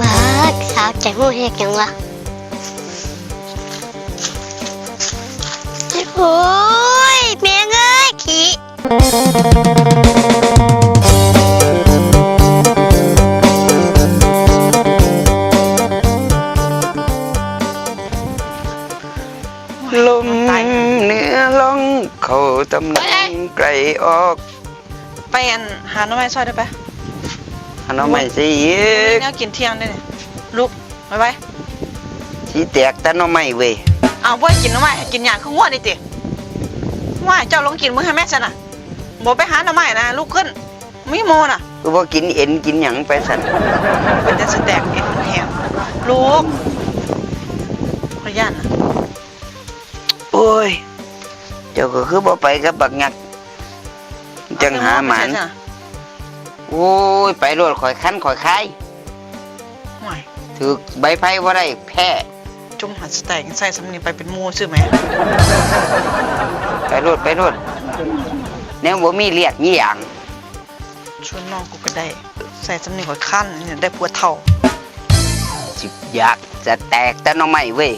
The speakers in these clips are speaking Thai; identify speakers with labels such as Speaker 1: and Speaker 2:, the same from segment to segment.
Speaker 1: ว้าสาวใจมูเฮกยังวะโอ้ยแม่งเอ้ยขี้
Speaker 2: ลมเหนื้อล่องเขาตำแหน่งไกลออก
Speaker 3: ไปอันหาหน้ำไม้ซอยได้ปะ
Speaker 2: อันน้องไม่สิอีก
Speaker 3: แนวกินเที่ยงได้เนี่ยลูกไปไป
Speaker 2: สีแตกแต่น้องไม่เว้ย
Speaker 3: เอาบ่ให้กินหน้ำไม้ให้กินหยาข้าวง่วนี่ติว่าเจ้าลองกินมื้อให้แม่ซะน่ะบ่ไปหาหน้ำไม้นะลูกขึ้นมีโมน่ะ
Speaker 2: คือว่ากินเอ็นกินหยังไปสั่น
Speaker 3: เป็นแต่สแต็กเอ็นมันแหงลูกขอยันนะ
Speaker 2: โอ้ย เจ้าก็คือบ่ไปกับบักงักจังหาหมาน
Speaker 3: เอไปใส่ซะ
Speaker 2: โอ้ย ไปรถข่อยคันข่อยคาย
Speaker 3: ห่วย
Speaker 2: ถือใบไผ่บ่ได้แพ้
Speaker 3: จุ่มหัดสแต็กใส่สำนีไปเป็นหมูซื่อไหม
Speaker 2: ไปรถไปรถแนวบ่มีเลียดมีหยัง
Speaker 3: ชวนน้องกูก็ได้ ใส่สำนีข่อยขั้นเนี่ยได้ผัวเท่า
Speaker 2: สิอยากจะแตกแต่น้องไม่เว้ย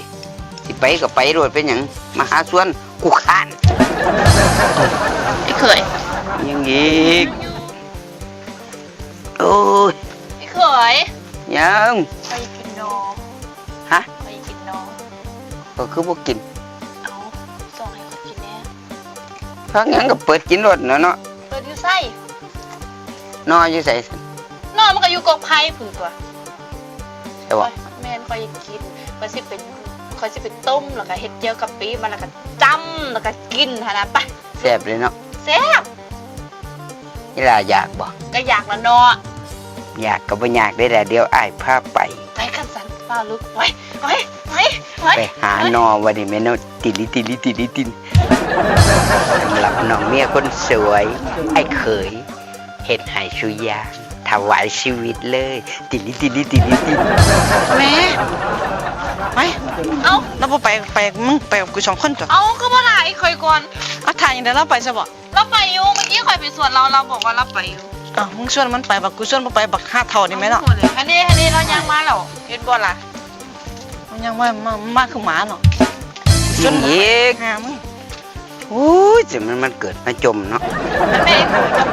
Speaker 2: สิไปก็ไปรถเป็นหยังมาหาสวนกูขาน
Speaker 3: ไอ้เคย
Speaker 2: ยังอีก ยัง
Speaker 3: ไปกินนอ
Speaker 2: ฮะ
Speaker 3: ไปกินนอ
Speaker 2: ก็คือบ่กิน
Speaker 3: เอาส่งให้เขากินแน่
Speaker 2: พักหยังก็เปิดกินรถเนาะเนาะ
Speaker 4: เปิดอยู่ไส้
Speaker 2: นออยู่ใส่
Speaker 4: นอนมันก็อยู่กอกไผ่ผุนตัว
Speaker 2: ใช่บ่
Speaker 4: แม่นคอยกินคอยสิเป็นคอยสิเป็นต้มแล้วก็เฮ็ดเจียวกับปีมันแล้วก็จำแล้วก็กินหั่นนะไป
Speaker 2: แซ่บเลยเนาะ
Speaker 4: แซ่บ
Speaker 2: นี่ล่ะอยากบ่
Speaker 4: ก็อยากละเนาะ
Speaker 2: อยากก็บ่อยากได้แหละเดี๋ยวอ้ายพาไป
Speaker 4: ไปกันสันฟ้าลึกไปไปไปไป
Speaker 2: ไปหานอวันนี้แม่นอติลิติลิติลิตินสำหรับน้องเมียคนสวย ไอ้เขยเฮ็ดให้ชุยางถวายชีวิตเลย ติลิติลิติลิติน
Speaker 3: แม่ไป
Speaker 4: เอ้า
Speaker 3: เราบ่ไปไปมึงไปกับกูสองคนจ้ะ
Speaker 4: เอาก็บ่หลายคอยก่อน
Speaker 3: เอาถ่ายอย่างเดียวเราไปซะบ่
Speaker 4: เราไปอยู่เมื่อกี้คอยไปสวนเราเราบอกว่าเราไปอยู่
Speaker 3: อ้าวมึงชวนมันไปบักกูชวนบ่ไปบักห้าเท่านี่ไหมเนาะ
Speaker 4: อันนี้อันนี้เรายังมาแล้วเห็นบ่ล่ะ
Speaker 3: มันยังว่ามามาคือหมาเนาะชวน
Speaker 2: อีก
Speaker 3: หามึง
Speaker 2: โอ้ยจะมันมันเกิดมาจมเนาะ
Speaker 4: แม่คุยกับ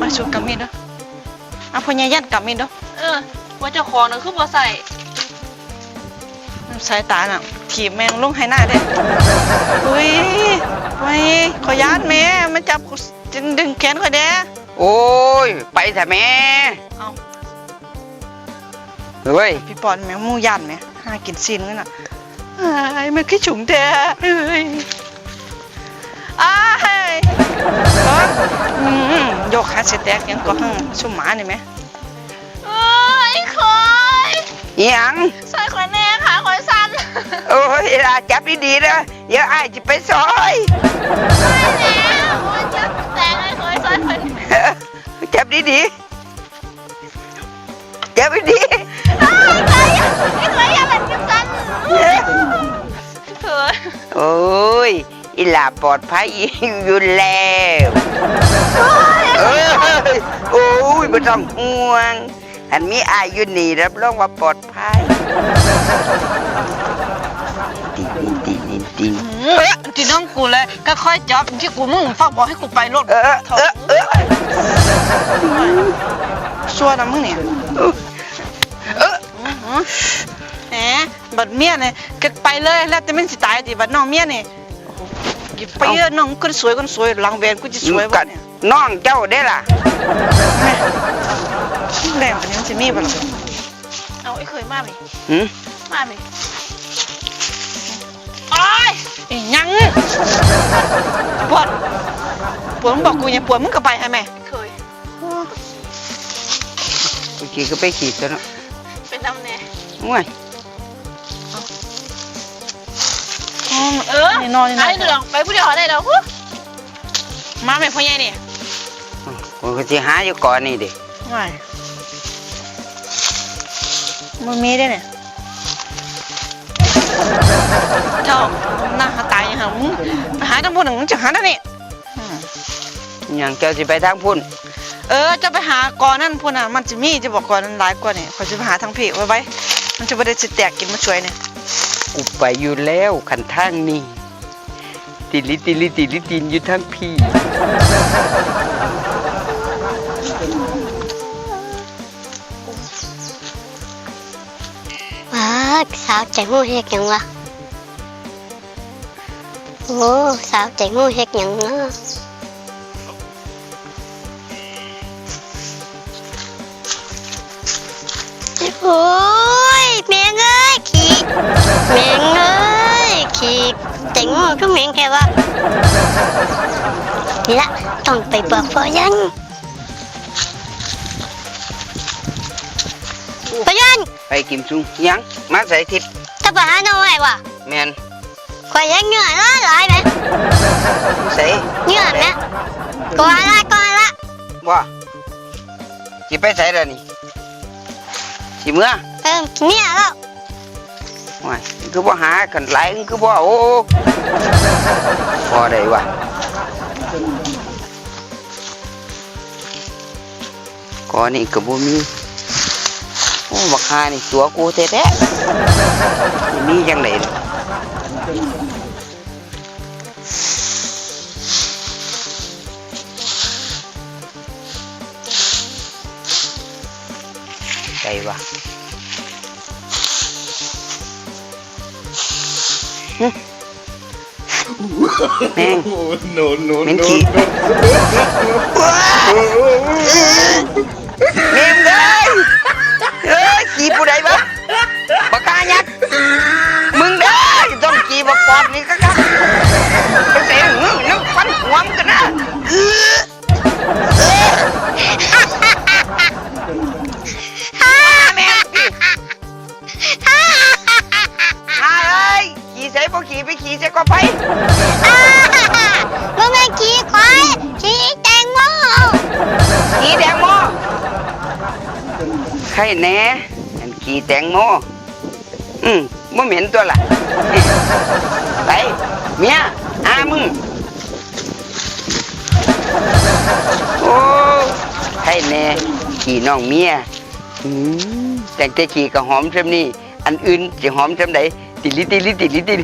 Speaker 3: มาชูกับมีดเด้อเอาพญายันกับมีดเด้อ
Speaker 4: เออว่าเจ้าของน่ะคือบ่ใส่
Speaker 3: สายตาน่ะถีบแมงลงให้หน้าเด้อุ้ยไม่ขอยานแม่มันจับกู จึงดึงแขนข่อยเด้
Speaker 2: โอ้ย ไปเถอะแม่
Speaker 3: เอา
Speaker 2: เฮ้ย
Speaker 3: พี่ปอนแม่งหมูยันแม่หากินซีนกันน่ะไอ้ายมันคือฉุงแท้เอ้ยอ้ายเอ้ยอืมยกขาเสแตกยังก็หั่งชุ่มหมานี่ไหม
Speaker 4: เอ้ยคอย
Speaker 2: อิหยัง
Speaker 4: ใส่คอยแน่ค่ะคอยสั้น
Speaker 2: โอ้ยลาจับดีๆนะเดี๋ยวอ้ายจะไปซอย
Speaker 4: ไม่แล้วว่า จะแตงให้คอยสั้นเป็น
Speaker 2: จับดีๆจับดี
Speaker 4: ไอ้เคยไอ้เคยอย่าเป็นกันสั้น
Speaker 2: โอ้ยอีหลาปลอดภัยอยู่แล้วโอ้ยไม่ต้องห่วง อันมีอายอยู่นี่รับรองว่าปลอดภัย
Speaker 3: อ้ยที่น้องกูเลยก็ค่อยจับที่กูมึงฝากบอกให้กูไปรถ
Speaker 2: เออเออเออ
Speaker 3: ชัวนะมึงเนี่ย
Speaker 2: เออ
Speaker 3: แหมบัดเมียเนี่ยก็ไปเลยแล้วแต่มันสิตายติบัดน้องเมียเนี่ยโอ้โหอย่าไปเยอะน้องคนสวยคนสวยหลังแบนกูจะสวย
Speaker 2: กั
Speaker 3: บ่
Speaker 2: ด
Speaker 3: เนี่ย
Speaker 2: น้องเจ้าได้ล่ะ
Speaker 3: แรงกว่านี้มันจะมีบ่ล่ะ
Speaker 4: เอาไอ้เคยมาไหม
Speaker 2: หืม
Speaker 4: มาไหมโอ้ ย
Speaker 3: อีหยังปวดปวดมึงบอกกูอย่าปวดมึงก็ไปให้แม่
Speaker 4: ไอ้เคย
Speaker 2: เมื่อกี้ก็ไปขี่ตัวเนาะ
Speaker 4: เป็นน้ำแน่
Speaker 2: ง่วย
Speaker 4: เออ
Speaker 3: นี่นอนนี่นอ
Speaker 4: ไอ้
Speaker 3: น
Speaker 4: เหลืองไปผู้เดียวได้แล้วฮู้
Speaker 3: มาแม่พ่อใหญ่นี่
Speaker 2: ผมก็จะหาอยู่ก่อนนี่ดิ
Speaker 3: ไม่มันมีได้เนี่ย เจ้าหน้าหาตายยังหามึงไปหาทั้งพวกหนึ่งมึงจะหาได้นี่อืม
Speaker 2: อย่างเจ้าสิไปทางพุ่น
Speaker 3: เอเออจะไปหาก่อนนั่นพูนน่ะมันจะมีจะบอกก่อนนั้นหลายกว่านี่ขอยจะไปหาทางพี่ไว้ไว้มันจะบ่ได้สิแตกกินมาช่วยเนี่ย
Speaker 2: กูไปอยู่แล้วขันทางนี้ติลิติลิติลิตินอยู่ทางพี่
Speaker 1: ว้าสาวใจงูเฮ็ดหยังวะโอ้สาวใจงูเฮ็ดหยังเนาะโอ้ยแมงเอ้ยขี้แมงเอ้ยขี้ใจงูก็แมงแค่ว่านี่ละต้องไปบอกพ่อยัน พ่อยัน
Speaker 2: ไปกิมซุงยังมาใส่ทิศ
Speaker 1: ถ้าไปหาหน่อยว่ะ
Speaker 2: แมน
Speaker 1: ข่อยยังเหงื่อละหลายไหม
Speaker 2: ใส่
Speaker 1: เหงื่อไหมก่อนละก่อนละ
Speaker 2: บ่สิไปใส่แล้วนี่สิเมื่อ
Speaker 1: เออเนี่ยแล้ว
Speaker 2: ว้ายมันคือบ่หากันหลายมันคือบ่เอาโอ้พอได้วะก่อนนี่ก็บ่มีโอ้ บักหานี่ตัวกูแท้ๆสิมีจังไดล่ะใจวะหึแม่ง
Speaker 5: no, no,
Speaker 2: เหม็น
Speaker 5: no,
Speaker 2: ขี้
Speaker 5: no.
Speaker 2: เมมเลย เอ้ยขี่ผู้ใดบ้าปากกายักมึงเด้อต้องขี่บักปอบนี่ก็ครับไปเสียงหึน้ำฟันหัวมนกันนะเออเออแม่งมาเลยขี่ใส่บ่ขี่ไปขี่ใส่ก็ไป
Speaker 1: อ่าบ่แม่ขี้ควายขี้แตงโม
Speaker 2: ขี่แตงโมใครแหน่อัน ขี่แตงโมอืมบ่เหม็นตัวละไปเมียอามึง โอ้ใครแหน่ขี่น้องเมียอืมแต่งแต่ขี่ก็หอมซำนี่อันอื่นสิหอมซำใดติลิติลิติลิติ